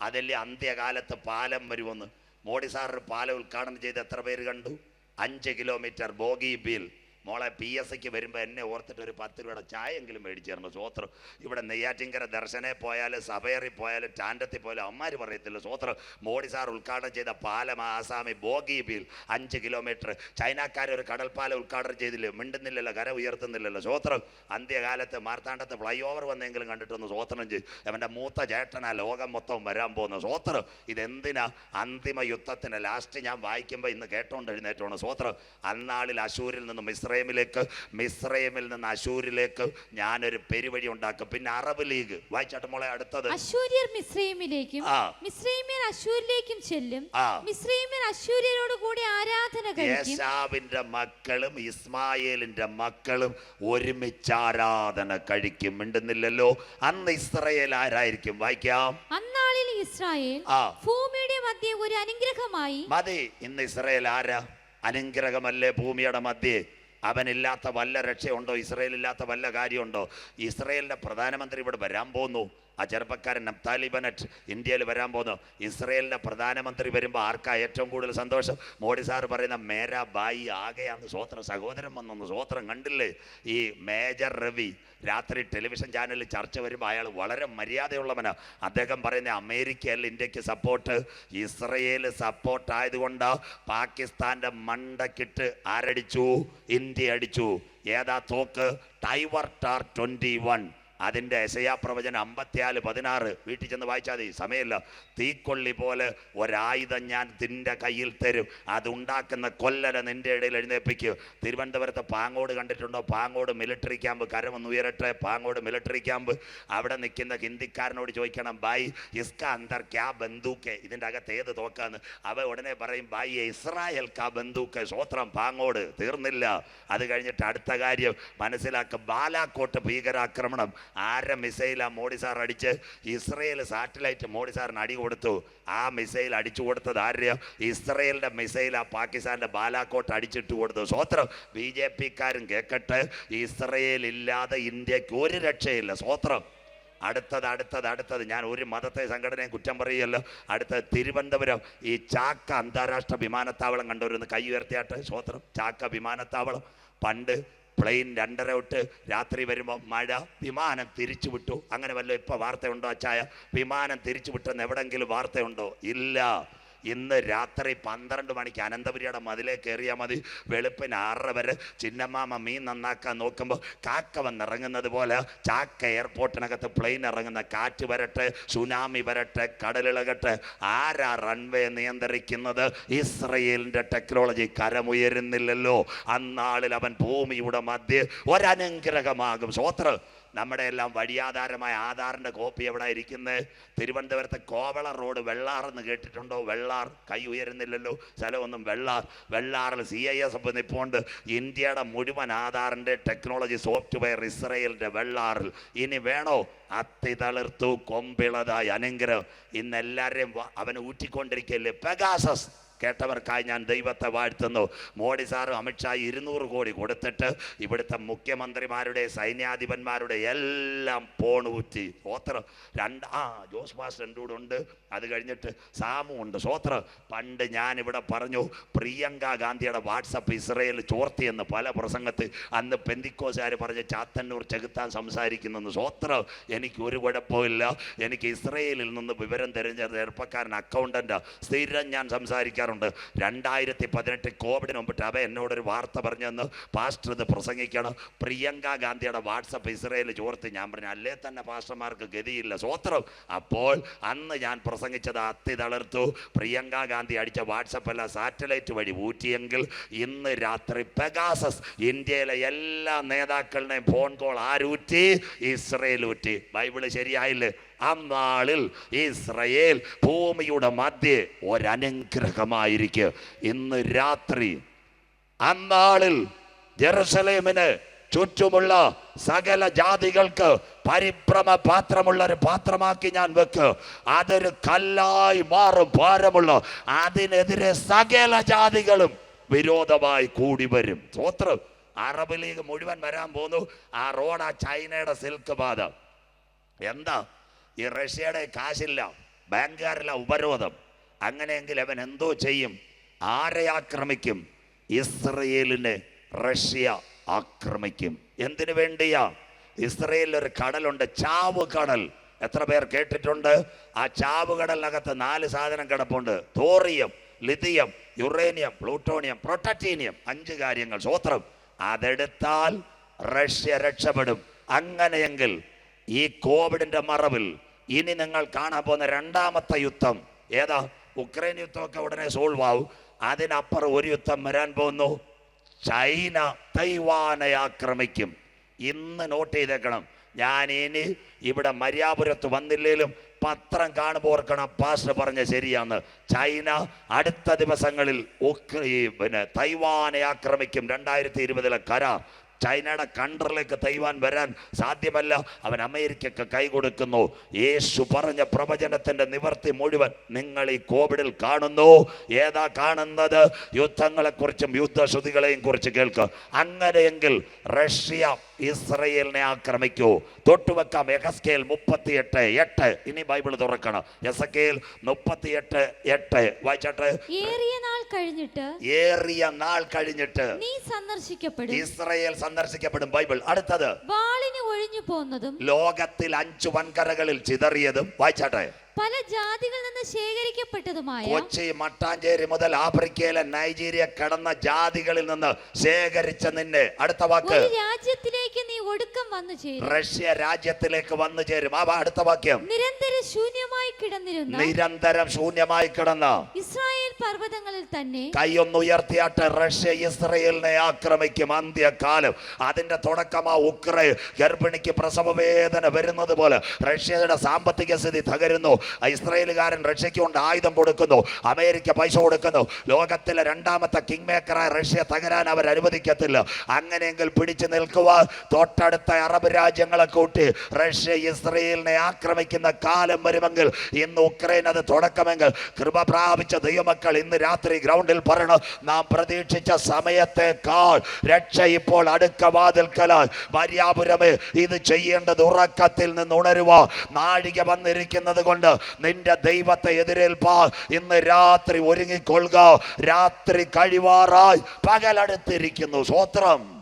അതല്ലേ അന്ത്യകാലത്ത് പാലം വരുമെന്ന്. മോഡി സാർ പാലം ഉദ്ഘാടനം ചെയ്ത് എത്ര പേര് കണ്ടു? അഞ്ച് കിലോമീറ്റർ ബോഗി ബീൽ. മോളെ പി എസ് സിക്ക് വരുമ്പോൾ എന്നെ ഓർത്തിട്ട് ഒരു പത്ത് രൂപയുടെ ചായ എങ്കിലും മേടിച്ചു തരണം സ്വോത്രം ഇവിടെ നെയ്യാറ്റിങ്കര ദർശനെ പോയാലും സഭയറി പോയാലും ടാൻഡത്തിൽ പോയാലും അമ്മാര് പറയത്തില്ല. സ്വോത്രം മോഡി സാർ ഉദ്ഘാടനം ചെയ്ത പാലം ആസാമി ബോഗി ബീൽ അഞ്ച് കിലോമീറ്റർ. ചൈനക്കാർ ഒരു കടൽപ്പാലം ഉദ്ഘാടനം ചെയ്തില്ലേ? മിണ്ടുന്നില്ലല്ലോ കര ഉയർത്തുന്നില്ലല്ലോ. സ്വോത്രം അന്ത്യകാലത്ത് മാർത്താണ്ഡത്ത് ഫ്ലൈ ഓവർ വന്നെങ്കിലും കണ്ടിട്ടൊന്ന് സ്വോത്രം ചെയ്തു അവന്റെ മൂത്ത ചേട്ടനാ ലോകം മൊത്തം വരാൻ പോകുന്ന സ്വോത്രം ഇതെന്തിനാ അന്തിമ യുദ്ധത്തിന് ലാസ്റ്റ് ഞാൻ വായിക്കുമ്പോൾ ഇന്ന് കേട്ടോണ്ട് എഴുന്നേറ്റോണ്. സ്വോത്രം അന്നാളിൽ അശൂരിൽ നിന്ന് മിസ്രൈമിലേക്ക് മിസ്രൈമിൽ നിന്ന് അശൂരിലേക്ക് ഞാനൊരു പെരുവഴി ഉണ്ടാക്കും. പിന്നെ അറബ് ലീഗ്. വായിച്ചാട്ട് മോളെ അടുത്തത്. അശൂര്യർ മിസ്രൈമിലേക്കും മിസ്രൈമിയർ അശൂരിലേക്കും ചെല്ലും. മിസ്രൈമിയർ അശൂര്യരോട് കൂടി ആരാധന യേശാവിന്റെ മക്കളും ഇസ്മായേലിന്റെ മക്കളും ഒരുമിച്ച് ആരാധന കഴിക്കും. മിണ്ടുന്നില്ലല്ലോ. അന്ന് ഇസ്രയേൽ ആരായിരിക്കും? വായിക്കാം. അന്നാളിൽ ഇസ്രായേൽ ഭൂമിയുടെ മധ്യ ഒരു അനുഗ്രഹമായി. മതി. ഇന്ന് ഇസ്രയേൽ ആരാ? അനുഗ്രഹമല്ലേ ഭൂമിയുടെ മധ്യേ? അവനില്ലാത്ത വല്ല രക്ഷയുണ്ടോ? ഇസ്രയേലില്ലാത്ത വല്ല കാര്യമുണ്ടോ? ഇസ്രയേലിന്റെ പ്രധാനമന്ത്രി ഇവിടെ വരാൻ പോന്നു ആ ചെറുപ്പക്കാരൻ നപ്താലി ബനറ്റ് ഇന്ത്യയിൽ വരാൻ പോകുന്നു. ഇസ്രയേലിന്റെ പ്രധാനമന്ത്രി വരുമ്പോൾ ആർക്കാ ഏറ്റവും കൂടുതൽ സന്തോഷം? മോഡി സാർ പറയുന്ന മേരാ ബായി ആകെയാന്ന് സ്വോത്രം സഹോദരൻ വന്നു സ്വോത്രം കണ്ടില്ലേ? ഈ മേജർ രവി രാത്രി ടെലിവിഷൻ ചാനലിൽ ചർച്ച വരുമ്പോൾ അയാൾ വളരെ മര്യാദയുള്ളവനാ. അദ്ദേഹം പറയുന്ന അമേരിക്കയല്ല ഇന്ത്യയ്ക്ക് സപ്പോർട്ട്. ഇസ്രയേൽ സപ്പോർട്ട് ആയതുകൊണ്ട് പാകിസ്ഥാന്റെ മണ്ടക്കിട്ട് ആരടിച്ചു? ഇന്ത്യ അടിച്ചു. ഏതാ തോക്ക്? ടൈവർ ടാർ ട്വന്റി വൺ. അതിന്റെ എസയാ പ്രവചനം അമ്പത്തിയാൽ പതിനാറ്. വീട്ടിൽ ചെന്ന് വായിച്ചാൽ മതി. സമയമില്ല. തീക്കൊള്ളി പോലെ ഒരായുധം ഞാൻ നിന്റെ കയ്യിൽ തരും. അതുണ്ടാക്കുന്ന കൊല്ലരെ നിന്റെ ഇടയിൽ എഴുന്നേപ്പിക്കും തിരുവനന്തപുരത്ത് പാങ്ങോട് കണ്ടിട്ടുണ്ടോ? പാങ്ങോട് മിലിറ്ററി ക്യാമ്പ് കരമൊന്ന് ഉയരട്ടെ. പാങ്ങോട് മിലിറ്ററി ക്യാമ്പ് അവിടെ നിൽക്കുന്ന ഹിന്ദിക്കാരനോട് ചോദിക്കണം ബായ് ഇസ്ക അന്തർ ക്യാ ബന്ധൂക്കെ? ഇതിന്റെ അകത്ത് ഏത് തോക്കാന്ന്. അവ ഉടനെ പറയും ബായ് ഇസ്രായേൽ കാ ബന്ധൂക്കെ? സ്വോത്രം പാങ്ങോട് തീർന്നില്ല. അത് കഴിഞ്ഞിട്ട് അടുത്ത കാര്യം മനസ്സിലാക്കുക ബാലാക്കോട്ട് ഭീകരാക്രമണം. ആരെ മിസൈലാ മോഡി സാർ അടിച്ച്? ഇസ്രയേൽ സാറ്റലൈറ്റ് മോഡി സാറിന് അടി കൊടുത്തു. ആ മിസൈൽ അടിച്ചു കൊടുത്തത് ആരെയോ? ഇസ്രയേലിന്റെ മിസൈൽ ആ പാകിസ്ഥാന്റെ ബാലാക്കോട്ട് അടിച്ചിട്ട് കൊടുത്തു. സ്വോത്രം ബി ജെ പിക്കാരും കേൾക്കട്ടെ ഇസ്രയേൽ ഇല്ലാതെ ഇന്ത്യയ്ക്ക് ഒരു രക്ഷയില്ല. സ്വോത്രം അടുത്തത് അടുത്തത് അടുത്തത്. ഞാൻ ഒരു മതത്തെ സംഘടനയും കുറ്റം പറയുകയല്ലോ. അടുത്തത് തിരുവനന്തപുരം. ഈ ചാക്ക അന്താരാഷ്ട്ര വിമാനത്താവളം കണ്ടവരൊന്ന് കൈ ഉയർത്തിയാട്ടെ. സ്വോത്രം ചാക്ക വിമാനത്താവളം. പണ്ട് പ്ലെയിൻ രണ്ടര തൊട്ട് രാത്രി വരുമ്പോൾ മഴ വിമാനം തിരിച്ചു വിട്ടു അങ്ങനെ വല്ല ഇപ്പോൾ വാർത്തയുണ്ടോ അച്ചായ? വിമാനം തിരിച്ചു വിട്ടെന്ന് എവിടെങ്കിലും വാർത്തയുണ്ടോ? ഇല്ല. ഇന്ന് രാത്രി പന്ത്രണ്ട് മണിക്ക് അനന്തപുരിയുടെ മതിലേ കയറിയാൽ മതി. വെളുപ്പിന് ആറര വരെ ചിന്നമാമ മീൻ നന്നാക്കാൻ നോക്കുമ്പോൾ കാക്ക വന്നിറങ്ങുന്നത് പോലെ ചാക്ക എയർപോർട്ടിനകത്ത് പ്ലെയിൻ ഇറങ്ങുന്ന കാറ്റ് വരട്ടെ സുനാമി വരട്ടെ കടലിളകട്ടെ. ആരാ റൺവേ നിയന്ത്രിക്കുന്നത്? ഇസ്രയേലിന്റെ ടെക്നോളജി കരമുയരുന്നില്ലല്ലോ. അന്നാളിൽ അവൻ ഭൂമിയുടെ മധ്യ ഒരനുഗ്രഹമാകും. സ്വോത്ര നമ്മുടെ എല്ലാം വഴിയാധാരമായ ആധാറിന്റെ കോപ്പി എവിടെ ഇരിക്കുന്നത് തിരുവനന്തപുരത്തെ കോവള റോഡ് വെള്ളാറെന്ന് കേട്ടിട്ടുണ്ടോ? വെള്ളാർ കൈ ഉയരുന്നില്ലല്ലോ. സ്ഥലമൊന്നും വെള്ളാർ വെള്ളാറിൽ സി ഐ എസ് എഫ് നിപ്പോണ്ട്. ഇന്ത്യയുടെ മുഴുവൻ ആധാറിന്റെ ടെക്നോളജി സോഫ്റ്റ്വെയർ ഇസ്രയേലിന്റെ വെള്ളാറിൽ. ഇനി വേണോ? അത്തി തളിർത്തു കൊമ്പിളതായി. അനുഗ്രഹം. ഇന്ന് എല്ലാവരെയും അവൻ ഊറ്റിക്കൊണ്ടിരിക്കല്ലേ? പെഗാസസ്. കേട്ടവർക്കായി ഞാൻ ദൈവത്തെ വാഴ്ത്തുന്നു. മോഡി സാറും അമിത്ഷാ ഇരുന്നൂറ് കോടി കൊടുത്തിട്ട് ഇവിടുത്തെ മുഖ്യമന്ത്രിമാരുടെ സൈന്യാധിപന്മാരുടെ എല്ലാം പോണൂറ്റി. സ്വോത്ര രണ്ട് ആ ജോസ് ബാസ് രണ്ടൂടെ ഉണ്ട്. അത് കഴിഞ്ഞിട്ട് സാമു ഉണ്ട്. സ്വോത്ര പണ്ട് ഞാനിവിടെ പറഞ്ഞു പ്രിയങ്ക ഗാന്ധിയുടെ വാട്സപ്പ് ഇസ്രയേൽ ചോർത്തിയെന്ന് പല പ്രസംഗത്ത് അന്ന് പെന്തിക്കോസുകാർ പറഞ്ഞ് ചാത്തന്നൂർ ചെകുത്താൻ സംസാരിക്കുന്നെന്ന്. സ്വോത്ര എനിക്ക് ഒരു കുഴപ്പമില്ല. എനിക്ക് ഇസ്രയേലിൽ നിന്ന് വിവരം തിരഞ്ഞെടുത്ത ചെറുപ്പക്കാരൻ അക്കൗണ്ടന്റ് സ്ഥിരം ഞാൻ സംസാരിക്കാറുണ്ട് രണ്ടായിരത്തി പതിനെട്ട് കോവിഡിന് മുമ്പിട്ട് അവ എന്നോടൊരു വാർത്ത പറഞ്ഞു പറഞ്ഞെന്ന് പാസ്റ്റർ ഇത് പ്രസംഗിക്കണം പ്രിയങ്ക ഗാന്ധിയുടെ വാട്സപ്പ് ഇസ്രയേൽ ചോർത്ത്. ഞാൻ പറഞ്ഞു അല്ലേ തന്നെ പാസ്റ്റർമാർക്ക് ഗതിയില്ല സ്വോത്രം. അപ്പോൾ അന്ന് ഞാൻ പ്രസംഗിച്ചത് അത്തി തളർത്തു പ്രിയങ്ക ഗാന്ധി അടിച്ച വാട്സപ്പ് അല്ല സാറ്റലൈറ്റ് വഴി ഊറ്റിയെങ്കിൽ ഇന്ന് രാത്രി പെഗാസസ് ഇന്ത്യയിലെ എല്ലാ നേതാക്കളുടെയും ഫോൺ കോൾ ആരൂറ്റി? ഇസ്രയേൽ ഊറ്റി. ബൈബിൾ ശരിയായില്ലേ? അന്നാളിൽ ഇസ്രയേൽ ഭൂമിയുടെ മധ്യേ ഒരനുഗ്രഹമായിരിക്കും. ഇന്ന് രാത്രി അന്നാളിൽ ജെറുസലേമിന് ചുറ്റുമുള്ള സകല ജാതികൾക്ക് പരിഭ്രമ പാത്രമുള്ള ഒരു പാത്രമാക്കി ഞാൻ വെക്ക്. അതൊരു കല്ലായി മാറും ഭാരമുള്ള. അതിനെതിരെ സകല ജാതികളും വിരോധമായി കൂടി വരും. സ്വത്രം അറബ് ലീഗ് മുഴുവൻ വരാൻ പോന്നു. ആ റോഡ് ആ ചൈനയുടെ സിൽക്ക് പാത. എന്താ? ഈ റഷ്യയുടെ കാശില്ല ബാങ്കുകാരില്ല ഉപരോധം. അങ്ങനെയെങ്കിൽ അവൻ എന്തോ ചെയ്യും? ആരെ ആക്രമിക്കും? ഇസ്രയേലിനെ റഷ്യ ആക്രമിക്കും. എന്തിനു വേണ്ടിയാ? ഇസ്രയേലിൽ ഒരു കടലുണ്ട് ചാവ് കടൽ. എത്ര പേർ കേട്ടിട്ടുണ്ട്? ആ ചാവ് കടലിനകത്ത് നാല് സാധനം കിടപ്പുണ്ട്. Thorium lithium uranium plutonium protactinium. അഞ്ച് കാര്യങ്ങൾ. സ്വോത്രം അതെടുത്താൽ റഷ്യ രക്ഷപ്പെടും. അങ്ങനെയെങ്കിൽ ഈ കോവിഡിന്റെ മറവിൽ ഇനി നിങ്ങൾ കാണാൻ പോകുന്ന രണ്ടാമത്തെ യുദ്ധം. ഏതാ? ഉക്രൈൻ യുദ്ധമൊക്കെ ഉടനെ സോൾവ് ആവും. അതിനപ്പുറം ഒരു യുദ്ധം വരാൻ പോകുന്നു. ചൈന തൈവാനെ ആക്രമിക്കും. ഇന്ന് നോട്ട് ചെയ്തേക്കണം. ഞാൻ ഇനി ഇവിടെ മര്യാപുരത്ത് വന്നില്ലേലും പത്രം കാണുമ്പോൾ ഓർക്കണം പാസ്റ്റർ പറഞ്ഞ ശരിയാണ്. ചൈന അടുത്ത ദിവസങ്ങളിൽ പിന്നെ തൈവാനെ ആക്രമിക്കും. രണ്ടായിരത്തി ഇരുപതിലെ കരാർ. ചൈനയുടെ കണ്ടറിലേക്ക് തൈവാൻ വരാൻ സാധ്യമല്ല. അവൻ അമേരിക്കക്ക് കൈ കൊടുക്കുന്നു. യേശു പറഞ്ഞ പ്രവചനത്തിന്റെ നിവർത്തി മുഴുവൻ നിങ്ങൾ ഈ കോവിഡിൽ കാണുന്നു. ഏതാ കാണുന്നത്? യുദ്ധങ്ങളെക്കുറിച്ചും യുദ്ധശ്രുതികളെയും കുറിച്ച് കേൾക്കുക അങ്ങനെയെങ്കിൽ റഷ്യ ഇസ്രയേലിനെ ആക്രമിക്കൂ. തൊട്ടുവെക്കാം എഹസ്കേൽ മുപ്പത്തിയെട്ട് എട്ട്. ഇനി ബൈബിൾ തുറക്കണം. എസക്കേൽ മുപ്പത്തിയെട്ട് എട്ട്. വായിച്ചട്ടെ. ഏറിയ നാൾ കഴിഞ്ഞിട്ട് ഏറിയ നാൾ കഴിഞ്ഞിട്ട് നീ സന്ദർശിക്കപ്പെടും. ഇസ്രയേൽ സന്ദർശിക്കപ്പെടും. ബൈബിൾ. അടുത്തത്. വാളിന് ഒഴിഞ്ഞു പോന്നതും ലോകത്തിൽ അഞ്ചു വൻകരകളിൽ ചിതറിയതും. വായിച്ചാട്ടെ. പല ജാതികളിൽ നിന്ന് ശേഖരിക്കപ്പെട്ടതുമായ കൊച്ചി മട്ടാഞ്ചേരി മുതൽ ആഫ്രിക്കയിലെ നൈജീരിയ കടന്ന ജാതികളിൽ നിന്ന് ശേഖരിച്ച നിന്നെ. അടുത്ത വാക്ക്. ഒരു രാജ്യത്തിലേക്ക് നീ ഒടുക്കം വന്നു ചേരും. റഷ്യ രാജ്യത്തിലേക്ക് വന്നു ചേരും. ആ വാ, അടുത്ത വാക്യം. നിരന്തരം ശൂന്യമായി കിടന്നിരുന്ന നിരന്തരം ശൂന്യമായി കിടന്ന ഇസ്രായേൽ പർവതങ്ങളിൽ തന്നെ കൈയൊന്നുയർത്തിയാട്ട് റഷ്യ ഇസ്രയേലിനെ ആക്രമിക്കും അന്ത്യകാലം. അതിന്റെ തുടക്കമാ ഉക്രൈൻ ഗർഭിണിക്ക് പ്രസവ വേദന വരുന്നത് പോലെ റഷ്യയുടെ സാമ്പത്തിക സ്ഥിതി തകരുന്നു. ഇസ്രയേലുകാരൻ റഷ്യയ്ക്ക് കൊണ്ട് ആയുധം കൊടുക്കുന്നു അമേരിക്ക പൈസ കൊടുക്കുന്നു. ലോകത്തിലെ രണ്ടാമത്തെ കിങ് മേക്കറായ റഷ്യ തകരാൻ അവർ അനുവദിക്കത്തില്ല. അങ്ങനെയെങ്കിൽ പിടിച്ചു നിൽക്കുക. തൊട്ടടുത്ത അറബ് രാജ്യങ്ങളെ കൂട്ടി റഷ്യ ഇസ്രയേലിനെ ആക്രമിക്കുന്ന കാലം വരുമെങ്കിൽ ഇന്ന് ഉക്രൈൻ അത് തുടക്കമെങ്കിൽ കൃപ പ്രാപിച്ച ദൈവമക്കൾ ഇന്ന് രാത്രി ഗ്രൗണ്ടിൽ പറയണം നാം പ്രതീക്ഷിച്ച സമയത്തേക്കാൾ രക്ഷ ഇപ്പോൾ അടുക്ക വാതിൽക്കലാൽ മര്യാപുരമേ ഇത് ചെയ്യേണ്ടത് ഉറക്കത്തിൽ നിന്ന് ഉണരുക നാഴിക വന്നിരിക്കുന്നത് കൊണ്ട് നിന്റെ ദൈവത്തെ എതിരേൽപ്പാ ഇന്ന് രാത്രി ഒരുങ്ങിക്കൊള്ളുക. രാത്രി കഴിവാറായി പകലടുത്തിരിക്കുന്നു. സ്വത്രം